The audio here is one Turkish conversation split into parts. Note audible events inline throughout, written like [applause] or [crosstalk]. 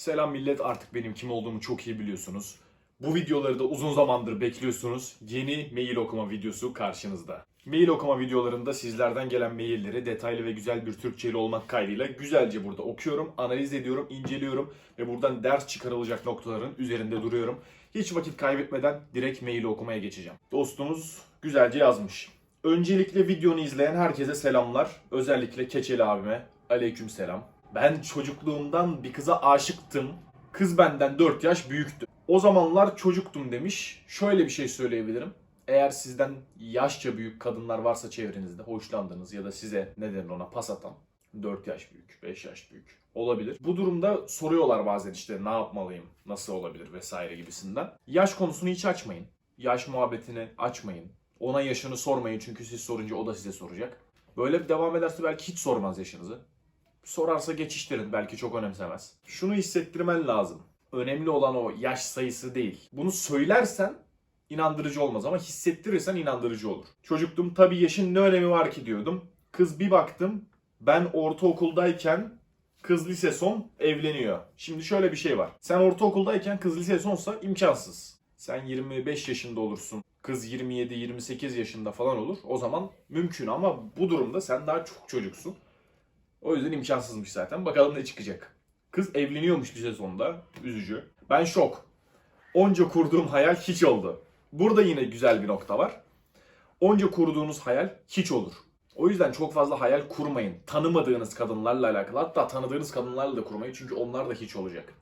Selam millet artık benim kim olduğumu çok iyi biliyorsunuz. Bu videoları da uzun zamandır bekliyorsunuz. Yeni mail okuma videosu karşınızda. Mail okuma videolarında sizlerden gelen mailleri detaylı ve güzel bir Türkçeli olmak kaydıyla güzelce burada okuyorum, analiz ediyorum, inceliyorum ve buradan ders çıkarılacak noktaların üzerinde duruyorum. Hiç vakit kaybetmeden direkt maili okumaya geçeceğim. Dostumuz güzelce yazmış. Öncelikle videonu izleyen herkese selamlar. Özellikle Keçeli abime aleyküm selam. Ben çocukluğumdan bir kıza aşıktım. Kız benden 4 yaş büyüktü. O zamanlar çocuktum demiş. Şöyle bir şey söyleyebilirim. Eğer sizden yaşça büyük kadınlar varsa çevrenizde hoşlandığınız ya da size ne denir ona pas atan 4 yaş büyük, 5 yaş büyük olabilir. Bu durumda soruyorlar bazen işte ne yapmalıyım, nasıl olabilir vesaire gibisinden. Yaş konusunu hiç açmayın. Yaş muhabbetini açmayın. Ona yaşını sormayın çünkü siz sorunca o da size soracak. Böyle devam ederse belki hiç sormaz yaşınızı. Sorarsa geçiştirin belki çok önemsemez. Şunu hissettirmen lazım. Önemli olan o yaş sayısı değil. Bunu söylersen inandırıcı olmaz ama hissettirirsen inandırıcı olur. Çocuktum tabii yaşın ne önemi var ki diyordum. Kız bir baktım ben ortaokuldayken kız lise son evleniyor. Şimdi şöyle bir şey var. Sen ortaokuldayken kız lise sonsa imkansız. Sen 25 yaşında olursun. Kız 27-28 yaşında falan olur. O zaman mümkün ama bu durumda sen daha çok çocuksun. O yüzden imkansızmış zaten. Bakalım ne çıkacak. Kız evleniyormuş lise sonunda. Üzücü. Ben şok. Onca kurduğum hayal hiç oldu. Burada yine güzel bir nokta var. Onca kurduğunuz hayal hiç olur. O yüzden çok fazla hayal kurmayın. Tanımadığınız kadınlarla alakalı. Hatta tanıdığınız kadınlarla da kurmayın. Çünkü onlar da hiç olacak.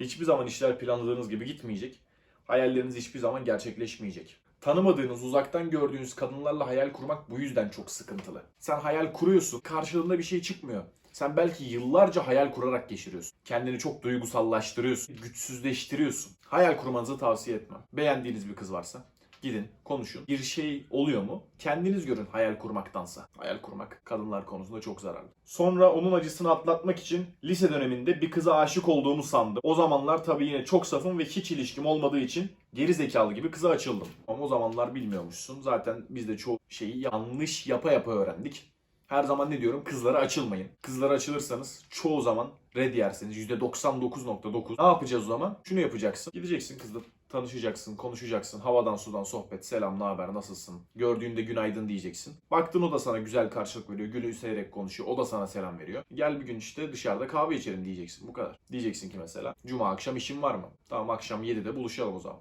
Hiçbir zaman işler planladığınız gibi gitmeyecek. Hayalleriniz hiçbir zaman gerçekleşmeyecek. Tanımadığınız, uzaktan gördüğünüz kadınlarla hayal kurmak bu yüzden çok sıkıntılı. Sen hayal kuruyorsun, karşılığında bir şey çıkmıyor. Sen belki yıllarca hayal kurarak geçiriyorsun. Kendini çok duygusallaştırıyorsun, güçsüzleştiriyorsun. Hayal kurmanızı tavsiye etmem. Beğendiğiniz bir kız varsa gidin, konuşun. Bir şey oluyor mu? Kendiniz görün hayal kurmaktansa. Hayal kurmak kadınlar konusunda çok zararlı. Sonra onun acısını atlatmak için lise döneminde bir kıza aşık olduğumu sandım. O zamanlar tabii yine çok safım ve hiç ilişkim olmadığı için geri zekalı gibi kıza açıldım. Ama o zamanlar bilmiyormuşsun. Zaten biz de çok şeyi yanlış yapa yapa öğrendik. Her zaman ne diyorum? Kızlara açılmayın. Kızlara açılırsanız çoğu zaman red yersiniz. %99.9. Ne yapacağız o zaman? Şunu yapacaksın. Gideceksin kızla tanışacaksın, konuşacaksın. Havadan sudan sohbet, selam, ne haber, nasılsın? Gördüğünde günaydın diyeceksin. Baktın o da sana güzel karşılık veriyor, gülümseyerek konuşuyor. O da sana selam veriyor. Gel bir gün işte dışarıda kahve içelim diyeceksin. Bu kadar. Diyeceksin ki mesela, cuma akşam işin var mı? Tamam akşam 7'de buluşalım o zaman.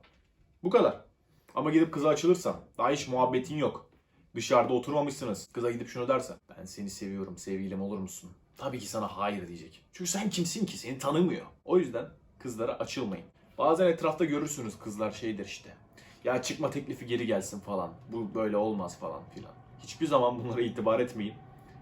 Bu kadar. Ama gidip kıza açılırsan, daha hiç muhabbetin yok. Dışarıda oturmamışsınız. Kıza gidip şunu dersen. Ben seni seviyorum, sevgilim olur musun? Tabii ki sana hayır diyecek. Çünkü sen kimsin ki? Seni tanımıyor. O yüzden kızlara açılmayın. Bazen etrafta görürsünüz kızlar şeydir işte. Ya çıkma teklifi geri gelsin falan. Bu böyle olmaz falan filan. Hiçbir zaman bunlara itibar etmeyin.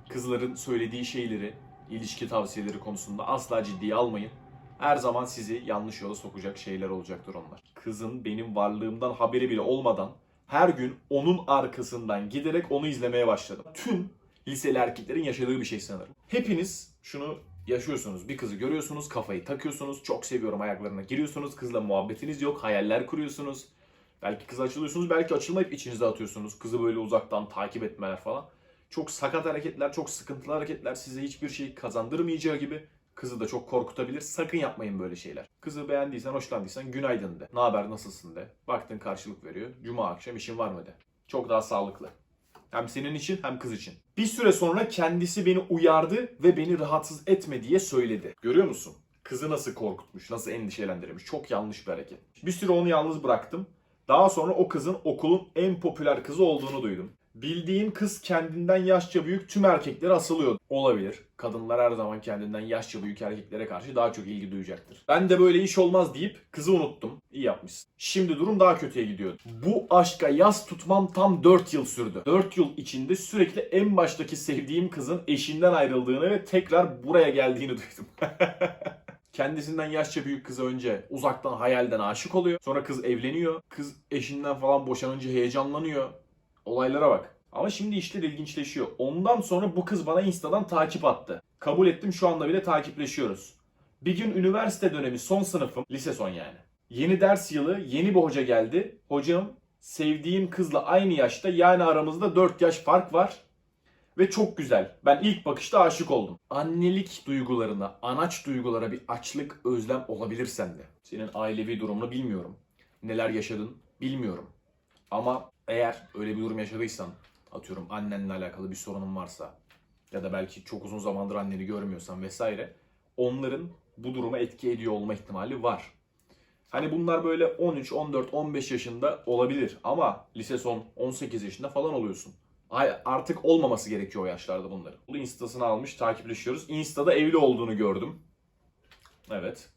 Kızların söylediği şeyleri, ilişki tavsiyeleri konusunda asla ciddiye almayın. Her zaman sizi yanlış yola sokacak şeyler olacaktır onlar. Kızın benim varlığımdan haberi bile olmadan her gün onun arkasından giderek onu izlemeye başladım. Tüm liseli erkeklerin yaşadığı bir şey sanırım. Hepiniz şunu yaşıyorsunuz. Bir kızı görüyorsunuz, kafayı takıyorsunuz, çok seviyorum ayaklarına giriyorsunuz, kızla muhabbetiniz yok, hayaller kuruyorsunuz. Belki kıza açılıyorsunuz, belki açılmayıp içinize atıyorsunuz. Kızı böyle uzaktan takip etmeler falan. Çok sakat hareketler, çok sıkıntılı hareketler size hiçbir şey kazandırmayacağı gibi kızı da çok korkutabilir. Sakın yapmayın böyle şeyler. Kızı beğendiysen, hoşlandıysan günaydın de. Ne haber, nasılsın de. Baktın karşılık veriyor. Cuma akşam işin var mı de. Çok daha sağlıklı. Hem senin için hem kız için. Bir süre sonra kendisi beni uyardı ve beni rahatsız etme diye söyledi. Görüyor musun? Kızı nasıl korkutmuş, nasıl endişelendirmiş. Çok yanlış bir hareket. Bir süre onu yalnız bıraktım. Daha sonra o kızın okulun en popüler kızı olduğunu duydum. Bildiğin kız kendinden yaşça büyük tüm erkeklere asılıyor. Olabilir. Kadınlar her zaman kendinden yaşça büyük erkeklere karşı daha çok ilgi duyacaktır. Ben de böyle iş olmaz deyip kızı unuttum. İyi yapmışsın. Şimdi durum daha kötüye gidiyor. Bu aşka yas tutmam tam 4 yıl sürdü. 4 yıl içinde sürekli en baştaki sevdiğim kızın eşinden ayrıldığını ve tekrar buraya geldiğini duydum. [laughs] Kendisinden yaşça büyük kıza önce uzaktan hayalden aşık oluyor. Sonra kız evleniyor. Kız eşinden falan boşanınca heyecanlanıyor. Olaylara bak. Ama şimdi işler ilginçleşiyor. Ondan sonra bu kız bana Insta'dan takip attı. Kabul ettim şu anda bile takipleşiyoruz. Bir gün üniversite dönemi son sınıfım, lise son yani. Yeni ders yılı, yeni bir hoca geldi. Hocam sevdiğim kızla aynı yaşta yani aramızda 4 yaş fark var. Ve çok güzel. Ben ilk bakışta aşık oldum. Annelik duygularına, anaç duygulara bir açlık, özlem olabilir sende. Senin ailevi durumunu bilmiyorum. Neler yaşadın bilmiyorum. Ama eğer öyle bir durum yaşadıysan, atıyorum annenle alakalı bir sorunun varsa ya da belki çok uzun zamandır anneni görmüyorsan vesaire, onların bu duruma etki ediyor olma ihtimali var. Hani bunlar böyle 13, 14, 15 yaşında olabilir ama lise son 18 yaşında falan oluyorsun. Ay- Artık olmaması gerekiyor o yaşlarda bunların. Bu Instasını almış, takipleşiyoruz. Insta'da evli olduğunu gördüm. Evet.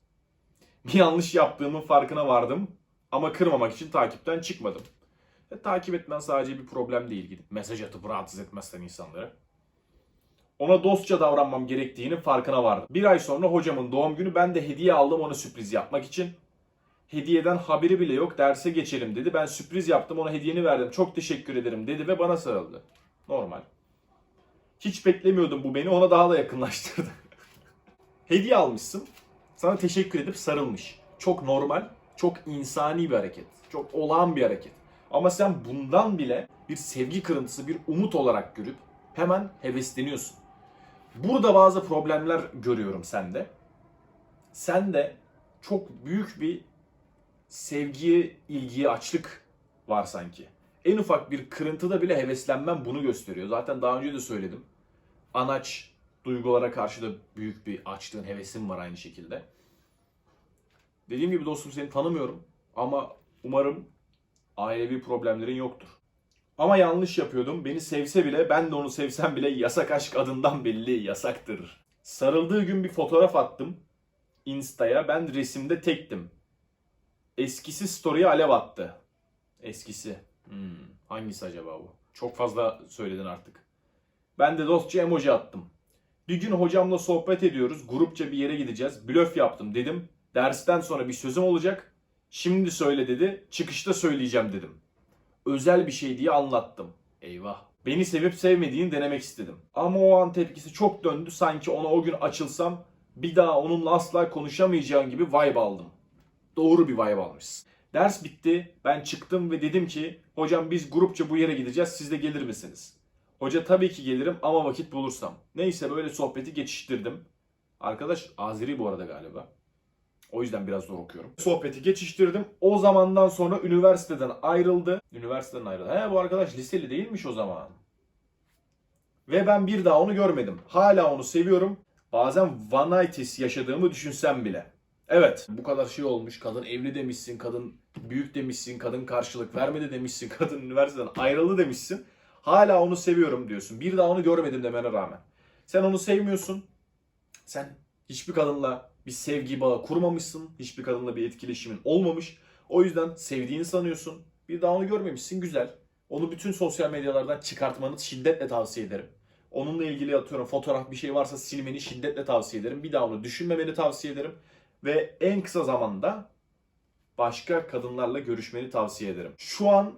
Bir yanlış yaptığımın farkına vardım. Ama kırmamak için takipten çıkmadım. E, takip etmen sadece bir problem değil gidip mesaj atıp rahatsız etmezsen insanları. Ona dostça davranmam gerektiğinin farkına vardım. Bir ay sonra hocamın doğum günü ben de hediye aldım ona sürpriz yapmak için. Hediyeden haberi bile yok derse geçelim dedi. Ben sürpriz yaptım ona hediyeni verdim. Çok teşekkür ederim dedi ve bana sarıldı. Normal. Hiç beklemiyordum bu beni ona daha da yakınlaştırdı. [laughs] Hediye almışsın. Sana teşekkür edip sarılmış. Çok normal, çok insani bir hareket. Çok olağan bir hareket. Ama sen bundan bile bir sevgi kırıntısı, bir umut olarak görüp hemen hevesleniyorsun. Burada bazı problemler görüyorum sende. Sen de çok büyük bir sevgiye, ilgiye açlık var sanki. En ufak bir kırıntıda bile heveslenmem bunu gösteriyor. Zaten daha önce de söyledim. Anaç duygulara karşı da büyük bir açlığın, hevesin var aynı şekilde. Dediğim gibi dostum seni tanımıyorum ama umarım ailevi problemlerin yoktur. Ama yanlış yapıyordum. Beni sevse bile ben de onu sevsem bile yasak aşk adından belli yasaktır. Sarıldığı gün bir fotoğraf attım. Insta'ya ben resimde tektim. Eskisi story'e alev attı. Eskisi. Hmm, hangisi acaba bu? Çok fazla söyledin artık. Ben de dostça emoji attım. Bir gün hocamla sohbet ediyoruz. Grupça bir yere gideceğiz. Blöf yaptım dedim. Dersten sonra bir sözüm olacak. Şimdi söyle dedi. Çıkışta söyleyeceğim dedim. Özel bir şey diye anlattım. Eyvah. Beni sevip sevmediğini denemek istedim. Ama o an tepkisi çok döndü. Sanki ona o gün açılsam bir daha onunla asla konuşamayacağım gibi vibe aldım. Doğru bir vibe almışsın. Ders bitti. Ben çıktım ve dedim ki hocam biz grupça bu yere gideceğiz. Siz de gelir misiniz? Hoca tabii ki gelirim ama vakit bulursam. Neyse böyle sohbeti geçiştirdim. Arkadaş Azeri bu arada galiba. O yüzden biraz zor okuyorum. Sohbeti geçiştirdim. O zamandan sonra üniversiteden ayrıldı. Üniversiteden ayrıldı. He bu arkadaş liseli değilmiş o zaman. Ve ben bir daha onu görmedim. Hala onu seviyorum. Bazen vanitis yaşadığımı düşünsem bile. Evet bu kadar şey olmuş. Kadın evli demişsin, kadın büyük demişsin, kadın karşılık vermedi demişsin, [laughs] kadın üniversiteden ayrıldı demişsin. Hala onu seviyorum diyorsun. Bir daha onu görmedim demene rağmen. Sen onu sevmiyorsun. Sen hiçbir kadınla bir sevgi bağı kurmamışsın. Hiçbir kadınla bir etkileşimin olmamış. O yüzden sevdiğini sanıyorsun. Bir daha onu görmemişsin. Güzel. Onu bütün sosyal medyalardan çıkartmanı şiddetle tavsiye ederim. Onunla ilgili atıyorum fotoğraf bir şey varsa silmeni şiddetle tavsiye ederim. Bir daha onu düşünmemeni tavsiye ederim. Ve en kısa zamanda başka kadınlarla görüşmeni tavsiye ederim. Şu an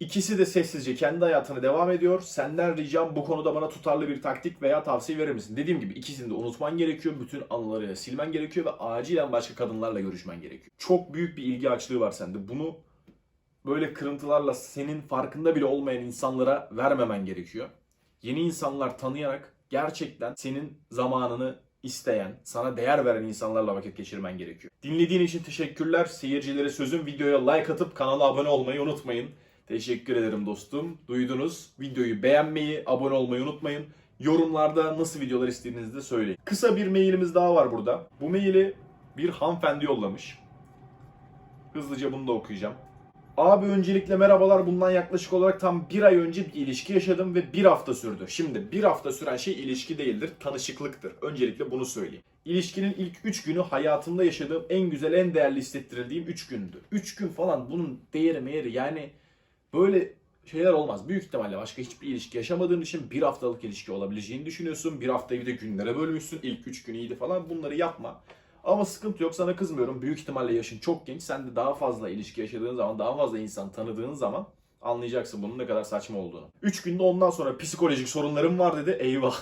ikisi de sessizce kendi hayatına devam ediyor. Senden ricam bu konuda bana tutarlı bir taktik veya tavsiye verir misin? Dediğim gibi ikisini de unutman gerekiyor. Bütün anıları silmen gerekiyor ve acilen başka kadınlarla görüşmen gerekiyor. Çok büyük bir ilgi açlığı var sende. Bunu böyle kırıntılarla senin farkında bile olmayan insanlara vermemen gerekiyor. Yeni insanlar tanıyarak gerçekten senin zamanını isteyen, sana değer veren insanlarla vakit geçirmen gerekiyor. Dinlediğin için teşekkürler. Seyircilere sözüm videoya like atıp kanala abone olmayı unutmayın. Teşekkür ederim dostum. Duydunuz. Videoyu beğenmeyi, abone olmayı unutmayın. Yorumlarda nasıl videolar istediğinizi de söyleyin. Kısa bir mailimiz daha var burada. Bu maili bir hanımefendi yollamış. Hızlıca bunu da okuyacağım. Abi öncelikle merhabalar. Bundan yaklaşık olarak tam bir ay önce bir ilişki yaşadım ve bir hafta sürdü. Şimdi bir hafta süren şey ilişki değildir, tanışıklıktır. Öncelikle bunu söyleyeyim. İlişkinin ilk 3 günü hayatımda yaşadığım en güzel, en değerli hissettirildiğim 3 gündü. 3 gün falan bunun değeri meğeri yani böyle şeyler olmaz. Büyük ihtimalle başka hiçbir ilişki yaşamadığın için bir haftalık ilişki olabileceğini düşünüyorsun. Bir haftayı bir de günlere bölmüşsün. İlk 3 gün iyiydi falan bunları yapma. Ama sıkıntı yok sana kızmıyorum. Büyük ihtimalle yaşın çok genç. Sen de daha fazla ilişki yaşadığın zaman, daha fazla insan tanıdığın zaman anlayacaksın bunun ne kadar saçma olduğunu. 3 günde ondan sonra psikolojik sorunlarım var dedi. Eyvah. [laughs]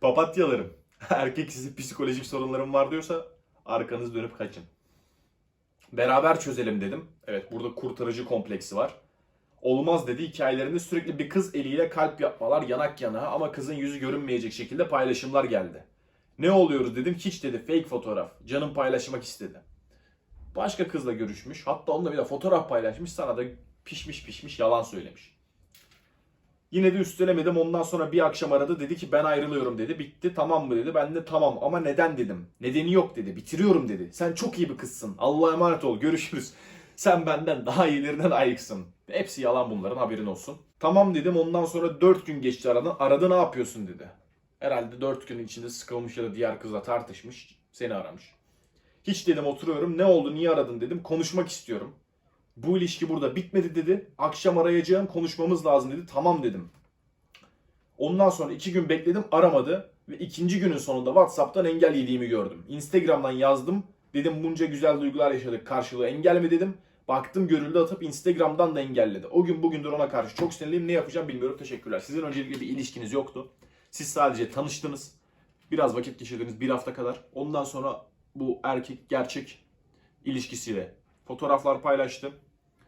Papatyalarım. Erkek sizi psikolojik sorunlarım var diyorsa arkanız dönüp kaçın. Beraber çözelim dedim. Evet burada kurtarıcı kompleksi var. Olmaz dedi hikayelerinde sürekli bir kız eliyle kalp yapmalar yanak yana ama kızın yüzü görünmeyecek şekilde paylaşımlar geldi. Ne oluyoruz dedim hiç dedi fake fotoğraf. Canım paylaşmak istedi. Başka kızla görüşmüş. Hatta onunla bir de fotoğraf paylaşmış. Sana da pişmiş pişmiş yalan söylemiş. Yine de üstelemedim. Ondan sonra bir akşam aradı. Dedi ki ben ayrılıyorum dedi. Bitti tamam mı dedi. Ben de tamam ama neden dedim. Nedeni yok dedi. Bitiriyorum dedi. Sen çok iyi bir kızsın. Allah'a emanet ol. Görüşürüz. [laughs] Sen benden daha iyilerine layıksın. Hepsi yalan bunların haberin olsun. Tamam dedim. Ondan sonra 4 gün geçti aradan. Aradı ne yapıyorsun dedi. Herhalde 4 gün içinde sıkılmış ya da diğer kızla tartışmış. Seni aramış. Hiç dedim oturuyorum. Ne oldu niye aradın dedim. Konuşmak istiyorum. Bu ilişki burada bitmedi dedi. Akşam arayacağım konuşmamız lazım dedi. Tamam dedim. Ondan sonra iki gün bekledim aramadı. Ve ikinci günün sonunda Whatsapp'tan engel yediğimi gördüm. Instagram'dan yazdım. Dedim bunca güzel duygular yaşadık karşılığı engel mi dedim. Baktım görüldü atıp Instagram'dan da engelledi. O gün bugündür ona karşı çok sinirliyim. Ne yapacağım bilmiyorum. Teşekkürler. Sizin öncelikle bir ilişkiniz yoktu. Siz sadece tanıştınız. Biraz vakit geçirdiniz bir hafta kadar. Ondan sonra bu erkek gerçek ilişkisiyle fotoğraflar paylaştı.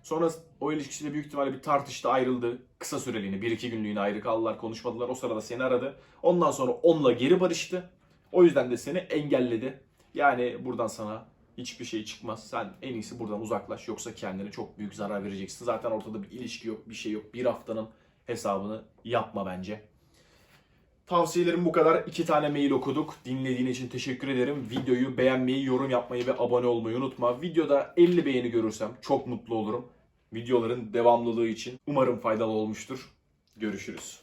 Sonra o ilişkisiyle büyük ihtimalle bir tartıştı ayrıldı. Kısa süreliğine bir iki günlüğüne ayrı kaldılar konuşmadılar. O sırada seni aradı. Ondan sonra onunla geri barıştı. O yüzden de seni engelledi. Yani buradan sana hiçbir şey çıkmaz. Sen en iyisi buradan uzaklaş. Yoksa kendine çok büyük zarar vereceksin. Zaten ortada bir ilişki yok, bir şey yok. Bir haftanın hesabını yapma bence. Tavsiyelerim bu kadar. İki tane mail okuduk. Dinlediğin için teşekkür ederim. Videoyu beğenmeyi, yorum yapmayı ve abone olmayı unutma. Videoda 50 beğeni görürsem çok mutlu olurum. Videoların devamlılığı için umarım faydalı olmuştur. Görüşürüz.